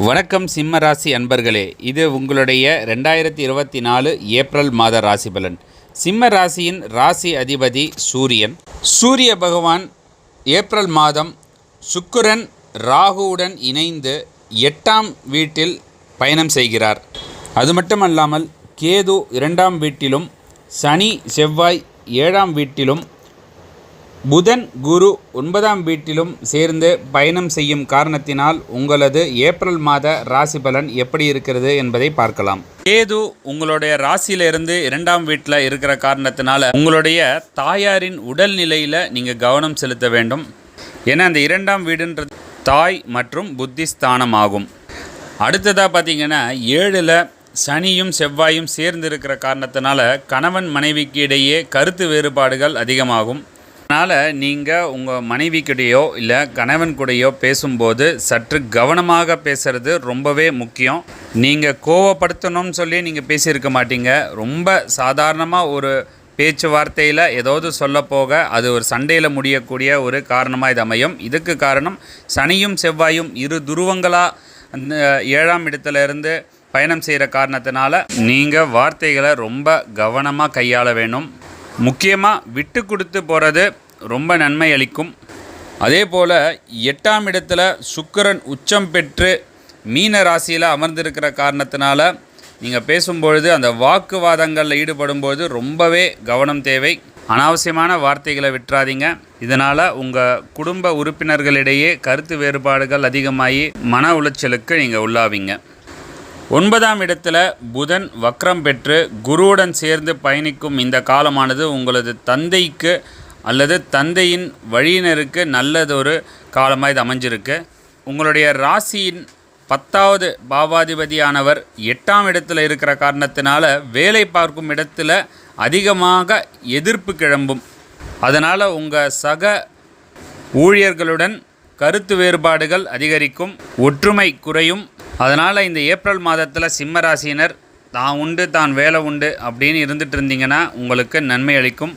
வணக்கம் சிம்ம ராசி அன்பர்களே இது உங்களுடைய ரெண்டாயிரத்தி இருபத்தி நாலு ஏப்ரல் மாத ராசி பலன். சிம்ம ராசியின் ராசி அதிபதி சூரியன். சூரிய பகவான் ஏப்ரல் மாதம் சுக்கிரன் ராகுவுடன் இணைந்து எட்டாம் வீட்டில் பயணம் செய்கிறார். அது மட்டுமல்லாமல் கேது இரண்டாம் வீட்டிலும் சனி செவ்வாய் ஏழாம் வீட்டிலும் புதன் குரு ஒன்பதாம் வீட்டிலும் சேர்ந்து பயணம் செய்யும் காரணத்தினால் உங்களது ஏப்ரல் மாத ராசி பலன் எப்படி இருக்கிறது என்பதை பார்க்கலாம். கேது உங்களுடைய ராசியிலிருந்து இரண்டாம் வீட்டில் இருக்கிற காரணத்தினால உங்களுடைய தாயாரின் உடல் நிலையில் நீங்கள் கவனம் செலுத்த வேண்டும். ஏன்னா அந்த இரண்டாம் வீடுன்றது தாய் மற்றும் புத்திஸ்தானம் ஆகும். அடுத்ததாக பார்த்தீங்கன்னா ஏழில் சனியும் செவ்வாயும் சேர்ந்து இருக்கிற காரணத்தினால கணவன் மனைவிக்கு இடையே கருத்து வேறுபாடுகள் அதிகமாகும். அதனால் நீங்கள் உங்கள் மனைவிக்கிடையோ இல்லை கணவன் கூடயோ பேசும்போது சற்று கவனமாக பேசுறது ரொம்பவே முக்கியம். நீங்கள் கோவப்படுத்தணும்னு சொல்லி நீங்கள் பேசியிருக்க மாட்டீங்க. ரொம்ப சாதாரணமாக ஒரு பேச்சுவார்த்தையில் ஏதாவது சொல்ல போக அது ஒரு சண்டையில் முடியக்கூடிய ஒரு காரணமாக இது அமையும். இதுக்கு காரணம் சனியும் செவ்வாயும் இரு துருவங்களாக அந்த ஏழாம் இடத்துல இருந்து பயணம் செய்கிற காரணத்தினால நீங்கள் வார்த்தைகளை ரொம்ப கவனமாக கையாள வேணும் முக்கியமாக விட்டு கொடுத்து போகிறது ரொம்ப நன்மை அளிக்கும். அதே போல் எட்டாம் இடத்துல சுக்கிரன் உச்சம் பெற்று மீன ராசியில் அமர்ந்திருக்கிற காரணத்தினால நீங்கள் பேசும்பொழுது அந்த வாக்குவாதங்களில் ஈடுபடும்போது ரொம்பவே கவனம் தேவை. அனாவசியமான வார்த்தைகளை விட்டுறாதீங்க. இதனால் உங்கள் குடும்ப உறுப்பினர்களிடையே கருத்து வேறுபாடுகள் அதிகமாகி மன உளைச்சலுக்கு நீங்கள் உள்ளாவீங்க. ஒன்பதாம் இடத்துல புதன் வக்ரம் பெற்று குருவுடன் சேர்ந்து பயணிக்கும் இந்த காலமானது உங்களது தந்தைக்கு அல்லது தந்தையின் வழியினருக்கு நல்லதொரு காலமாக இது அமைஞ்சிருக்கு. உங்களுடைய ராசியின் பத்தாவது பாவாதிபதியானவர் எட்டாம் இடத்துல இருக்கிற காரணத்தினால வேலை பார்க்கும் இடத்துல அதிகமாக எதிர்ப்பு கிளம்பும். அதனால் உங்கள் சக ஊழியர்களுடன் கருத்து வேறுபாடுகள் அதிகரிக்கும் ஒற்றுமை குறையும். அதனால் இந்த ஏப்ரல் மாதத்தில் சிம்ம ராசியினர் தான் உண்டு தான் வேலை உண்டு அப்படின்னு இருந்துகிட்டு இருந்தீங்கன்னா உங்களுக்கு நன்மை அளிக்கும்.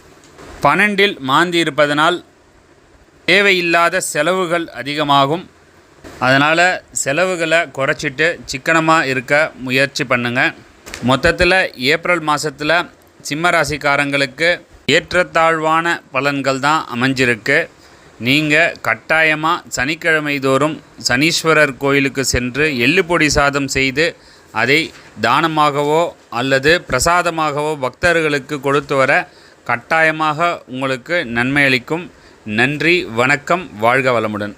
பன்னெண்டில் மாந்தி இருப்பதனால் தேவையில்லாத செலவுகள் அதிகமாகும். அதனால் செலவுகளை குறைச்சிட்டு சிக்கனமாக இருக்க முயற்சி பண்ணுங்கள் மொத்தத்தில் ஏப்ரல் மாதத்தில் சிம்ம ராசிக்காரங்களுக்கு ஏற்றத்தாழ்வான பலன்கள் தான் அமைஞ்சிருக்கு. நீங்கள் கட்டாயமாக சனிக்கிழமை தோறும் சனீஸ்வரர் கோயிலுக்கு சென்று எள்ளுப்பொடி சாதம் செய்து அதை தானமாகவோ அல்லது பிரசாதமாகவோ பக்தர்களுக்கு கொடுத்து வர கட்டாயமாக உங்களுக்கு நன்மை அளிக்கும். நன்றி வணக்கம் வாழ்க வளமுடன்.